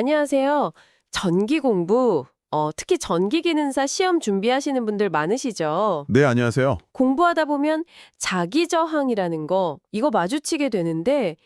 안녕하세요. 전기 공부, 어, 특히 전기 기능사 시험 준비하시는 분들 많으시죠? 네, 안녕하세요. 공부하다 보면 자기 저항이라는 거, 이거 마주치게 되는데,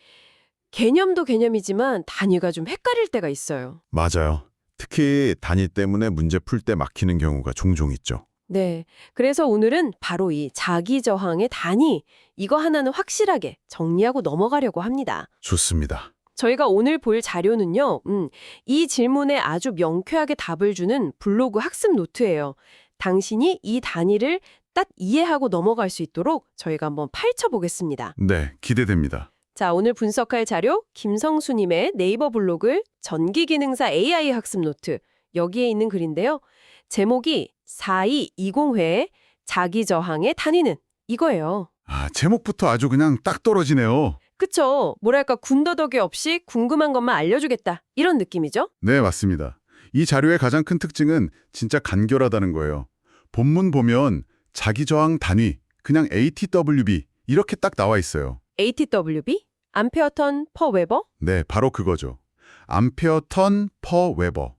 개념도 개념이지만 단위가 좀 헷갈릴 때가 있어요. 맞아요. 특히 단위 때문에 문제 풀 때 막히는 경우가 종종 있죠. 네. 그래서 오늘은 바로 이 자기 저항의 단위, 이거 하나는 확실하게 정리하고 넘어가려고 합니다. 좋습니다. 저희가 오늘 볼 자료는요, 음, 이 질문에 아주 명쾌하게 답을 주는 블로그 학습 노트예요. 당신이 이 단위를 딱 이해하고 넘어갈 수 있도록 저희가 한번 파헤쳐 보겠습니다. 네, 기대됩니다. 자, 오늘 분석할 자료, 김성수님의 네이버 블로그 전기기능사 AI 학습 노트. 여기에 있는 글인데요. 제목이 4220회 자기저항의 단위는 이거예요. 아, 제목부터 아주 그냥 딱 떨어지네요. 그쵸? 뭐랄까 군더더기 없이 궁금한 것만 알려주겠다. 이런 느낌이죠? 네, 맞습니다. 이 자료의 가장 큰 특징은 진짜 간결하다는 거예요. 본문 보면 자기 저항 단위, 그냥 ATWB 이렇게 딱 나와 있어요. ATWB? 암페어턴 퍼 웨버? 네, 바로 그거죠. 암페어 턴 퍼 웨버.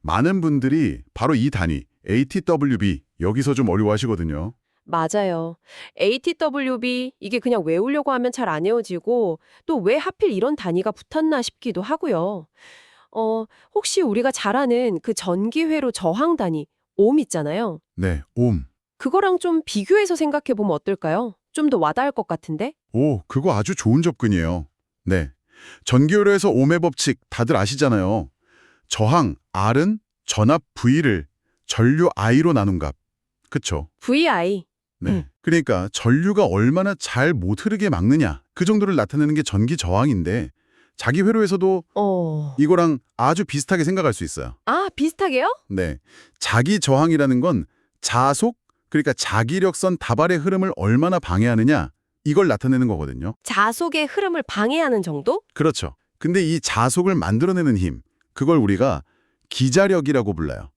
많은 분들이 바로 이 단위, ATWB 여기서 좀 어려워하시거든요. 맞아요. ATWB 이게 그냥 외우려고 하면 잘 안 외워지고 또 왜 하필 이런 단위가 붙었나 싶기도 하고요. 어, 혹시 우리가 잘 아는 그 전기회로 저항 단위 옴 있잖아요. 네, 옴. 그거랑 좀 비교해서 생각해 보면 어떨까요? 좀 더 와닿을 것 같은데? 오, 그거 아주 좋은 접근이에요. 네. 전기요로에서 옴의 법칙 다들 아시잖아요. 저항 R은 전압 V를 전류 I로 나눈 값. 그쵸? VI. 네. 음. 그러니까 전류가 얼마나 잘 못 흐르게 막느냐 그 정도를 나타내는 게 전기 저항인데 자기 회로에서도 어. 이거랑 아주 비슷하게 생각할 수 있어요. 아, 비슷하게요? 네. 자기 저항이라는 건 자속 그러니까 자기력선 다발의 흐름을 얼마나 방해하느냐 이걸 나타내는 거거든요. 자속의 흐름을 방해하는 정도? 그렇죠. 근데 이 자속을 만들어내는 힘, 그걸 우리가 기자력이라고 불러요.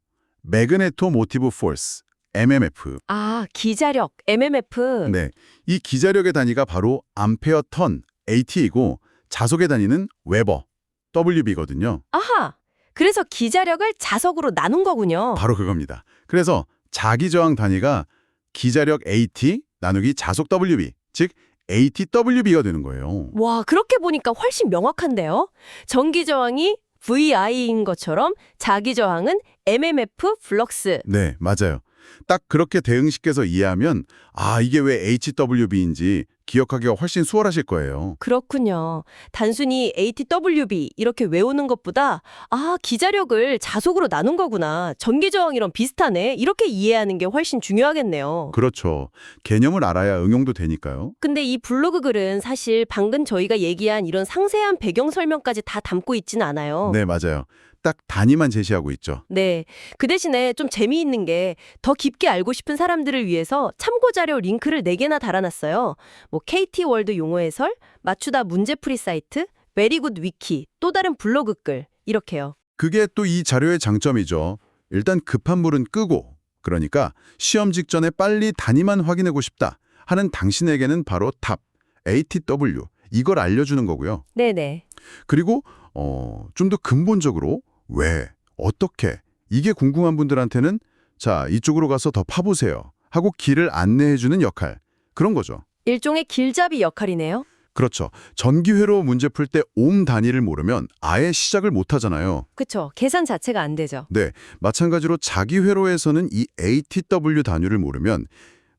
매그네토 모티브 포스, MMF. 아, 기자력, MMF. 네. 이 기자력의 단위가 바로 암페어 턴, AT이고 자속의 단위는 웨버, WB거든요. 아하. 그래서 기자력을 자석으로 나눈 거군요. 바로 그겁니다. 그래서 자기 저항 단위가 기자력 AT 나누기 자속 WB, 즉 ATWB가 되는 거예요. 와, 그렇게 보니까 훨씬 명확한데요? 전기 저항이 VI인 것처럼 자기 저항은 MMF 플럭스. 네, 맞아요. 딱 그렇게 대응시켜서 이해하면 아, 이게 왜 HWB인지 기억하기가 훨씬 수월하실 거예요. 그렇군요. 단순히 ATWB 이렇게 외우는 것보다 아, 기자력을 자속으로 나눈 거구나. 전기 저항이랑 비슷하네. 이렇게 이해하는 게 훨씬 중요하겠네요. 그렇죠. 개념을 알아야 응용도 되니까요. 근데 이 블로그 글은 사실 방금 저희가 얘기한 이런 상세한 배경 설명까지 다 담고 있진 않아요. 네, 맞아요. 딱 단위만 제시하고 있죠. 네. 그 대신에 좀 재미있는 게 더 깊게 알고 싶은 사람들을 위해서 참고 자료 링크를 4개나 달아놨어요. 뭐 KT 월드 용어 해설, 맞추다 문제풀이 사이트, 베리굿 위키, 또 다른 블로그 글 이렇게요. 그게 또 이 자료의 장점이죠. 일단 급한 물은 끄고, 그러니까 시험 직전에 빨리 단위만 확인하고 싶다 하는 당신에게는 바로 탑, ATW, 이걸 알려주는 거고요. 네네. 그리고 어, 좀 더 근본적으로 왜, 어떻게, 이게 궁금한 분들한테는 자, 이쪽으로 가서 더 파보세요 하고 길을 안내해주는 역할, 그런 거죠. 일종의 길잡이 역할이네요. 그렇죠. 전기회로 문제 풀 때 옴 단위를 모르면 아예 시작을 못 하잖아요. 그쵸. 계산 자체가 안 되죠. 네, 마찬가지로 자기 회로에서는 이 ATW 단위를 모르면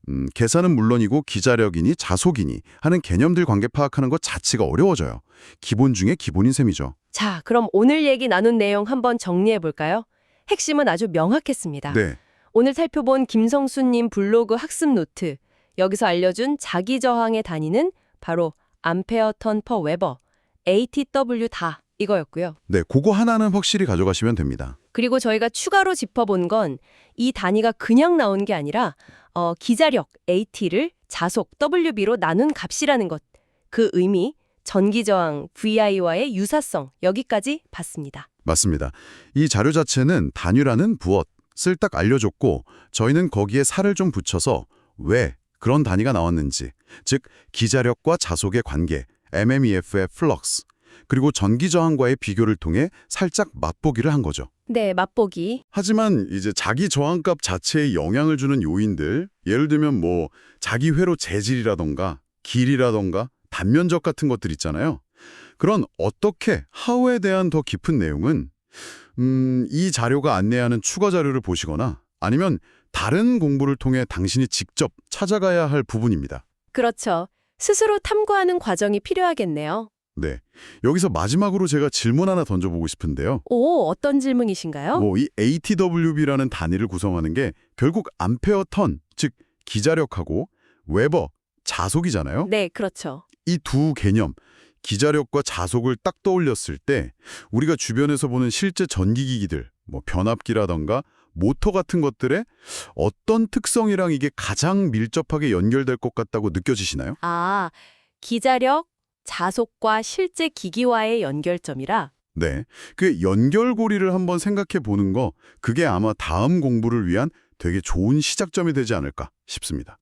음, 계산은 물론이고 기자력이니 자속이니 하는 개념들 관계 파악하는 것 자체가 어려워져요. 기본 중에 기본인 셈이죠. 자, 그럼 오늘 얘기 나눈 내용 한번 정리해 볼까요? 핵심은 아주 명확했습니다. 네, 오늘 살펴본 김성수님 블로그 학습 노트. 여기서 알려준 자기 저항의 단위는 바로 암페어 턴 퍼 웨버, ATW 다 이거였고요. 네, 그거 하나는 확실히 가져가시면 됩니다. 그리고 저희가 추가로 짚어본 건 이 단위가 그냥 나온 게 아니라 어, 기자력 AT를 자속 WB로 나눈 값이라는 것. 그 의미, 전기 저항 VI와의 유사성 여기까지 봤습니다. 맞습니다. 이 자료 자체는 단위라는 부엇을 딱 알려줬고 저희는 거기에 살을 좀 붙여서 왜 그런 단위가 나왔는지, 즉 기자력과 자속의 관계, MMEF의 플럭스, 그리고 전기 저항과의 비교를 통해 살짝 맛보기를 한 거죠. 네, 맛보기. 하지만 이제 자기 저항값 자체에 영향을 주는 요인들, 예를 들면 뭐 자기 회로 재질이라던가 길이라던가 단면적 같은 것들 있잖아요. 그런 어떻게, 하우에 대한 더 깊은 내용은 음, 이 자료가 안내하는 추가 자료를 보시거나 아니면 다른 공부를 통해 당신이 직접 찾아가야 할 부분입니다. 그렇죠. 스스로 탐구하는 과정이 필요하겠네요. 네. 여기서 마지막으로 제가 질문 하나 던져보고 싶은데요. 오, 어떤 질문이신가요? 뭐 이 ATWB라는 단위를 구성하는 게 결국 암페어 턴, 즉 기자력하고 웨버, 자속이잖아요. 네, 그렇죠. 이 두 개념, 기자력과 자속을 딱 떠올렸을 때 우리가 주변에서 보는 실제 전기기기들, 뭐 변압기라던가 모터 같은 것들의 어떤 특성이랑 이게 가장 밀접하게 연결될 것 같다고 느껴지시나요? 아, 기자력, 자속과 실제 기기와의 연결점이라 네. 그 연결고리를 한번 생각해 보는 거, 그게 아마 다음 공부를 위한 되게 좋은 시작점이 되지 않을까 싶습니다.